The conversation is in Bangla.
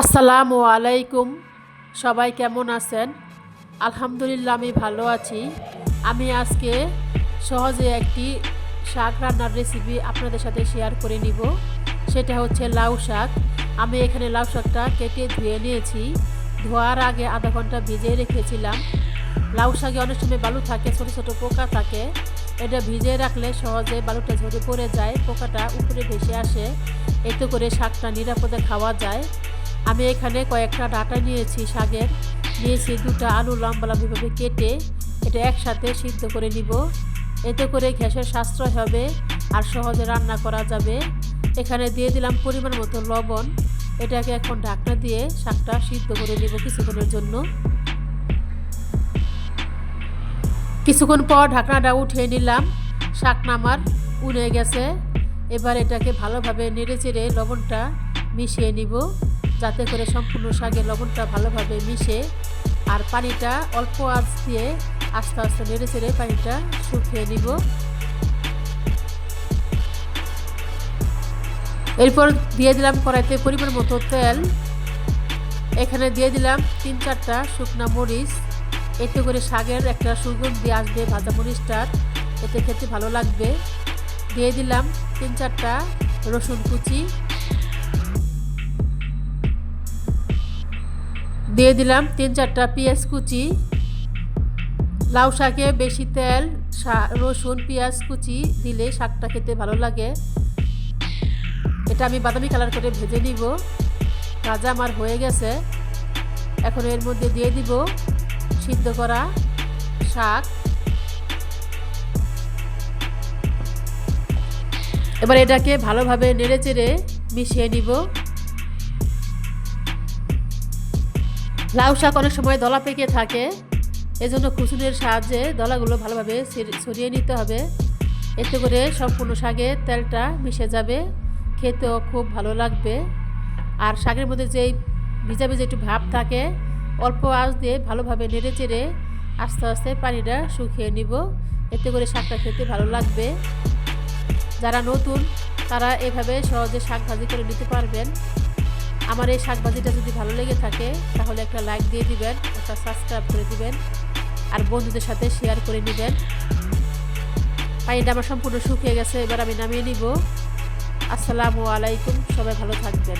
আসসালামু আলাইকুম। সবাই কেমন আছেন? আলহামদুলিল্লাহ, আমি ভালো আছি। আমি আজকে সহজে একটি শাক রান্নার রেসিপি আপনাদের সাথে শেয়ার করে নিব। সেটা হচ্ছে লাউ শাক। আমি এখানে লাউ শাকটা কেটে ধুয়ে নিয়েছি। ধোয়ার আগে আধা ঘণ্টা ভিজিয়ে রেখেছিলাম। লাউ শাকে অনেক সময় বালু থাকে, ছোট ছোট পোকা থাকে। এটা ভিজিয়ে রাখলে সহজে বালুটা ঝরে পড়ে যায়, পোকাটা উপরে ভেসে আসে। এতে করে শাকটা নিরাপদে খাওয়া যায়। আমি এখানে কয়েকটা ডাটা নিয়েছি, শাকের। নিয়েছি দুটো আলু লম্বা লম্বিভাবে কেটে এটা একসাথে সিদ্ধ করে নিব। এতে করে গ্যাসের সাশ্রয় হবে আর সহজে রান্না করা যাবে। এখানে দিয়ে দিলাম পরিমাণ মতো লবণ। এটাকে এখন ঢাকনা দিয়ে শাকটা সিদ্ধ করে নিব কিছুক্ষণের জন্য। কিছুক্ষণ পর ঢাকনাটা উঠিয়ে নিলাম। শাক নামার উনে গেছে। এবার এটাকে ভালোভাবে নেড়ে চেড়ে লবণটা মিশিয়ে নিব। যাতে করে সম্পূর্ণ শাকে লবণটা ভালোভাবে মিশে আর পানিটা অল্প আঁচ দিয়ে আস্তে আস্তে নেড়ে চেড়ে পানিটা শুকিয়ে নিব। এরপর দিয়ে দিলাম কড়াইতে পরিমাণ মতো তেল। এখানে দিয়ে দিলাম তিন চারটা শুকনা মরিচ। এতে করে শাকের একটা সুগন্ধি আসবে, ভাজা মরিচটার এতে খেতে ভালো লাগবে। দিয়ে দিলাম তিন চারটা রসুন কুচি। দিয়ে দিলাম তিন চারটা পেঁয়াজ কুচি, লাউ শাকে বেশি তেল রসুন, পেঁয়াজ কুচি দিলে শাকটা খেতে ভালো লাগে। এটা আমি বাদামি কালার করে ভেজে নিব। ভাজা আমার হয়ে গেছে। এখন এর মধ্যে দিয়ে দিব সিদ্ধ করা শাক। এবার এটাকে ভালোভাবে নেড়ে চেড়ে মিশিয়ে নিব। লাউ শাক অনেক সময় দলা পেকে থাকে। এজন্য খুসুনের সাহায্যে দলাগুলো ভালোভাবে ছড়িয়ে নিতে হবে। এতে করে সম্পূর্ণ শাকে তেলটা মিশে যাবে। খেতেও খুব ভালো লাগবে। আর শাকের মধ্যে যেই ভিজা ভিজা একটু ভাব থাকে, অল্প আঁচ দিয়ে ভালোভাবে নেড়ে চেড়ে আস্তে আস্তে পানিটা শুকিয়ে নিব। এতে করে শাকটা খেতে ভালো লাগবে। যারা নতুন, তারা এভাবে সহজে শাক ভাজি করে নিতে পারবেন। আমার এই শাকবাজিটা যদি ভালো লেগে থাকে, তাহলে একটা লাইক দিয়ে দিবেন, একটা সাবস্ক্রাইব করে দিবেন, আর বন্ধুদের সাথে শেয়ার করে নেবেন। পানিটা আমার সম্পূর্ণ শুকিয়ে গেছে, এবার আমি নামিয়ে নিব। আসসালামু আলাইকুম, সবাই ভালো থাকবেন।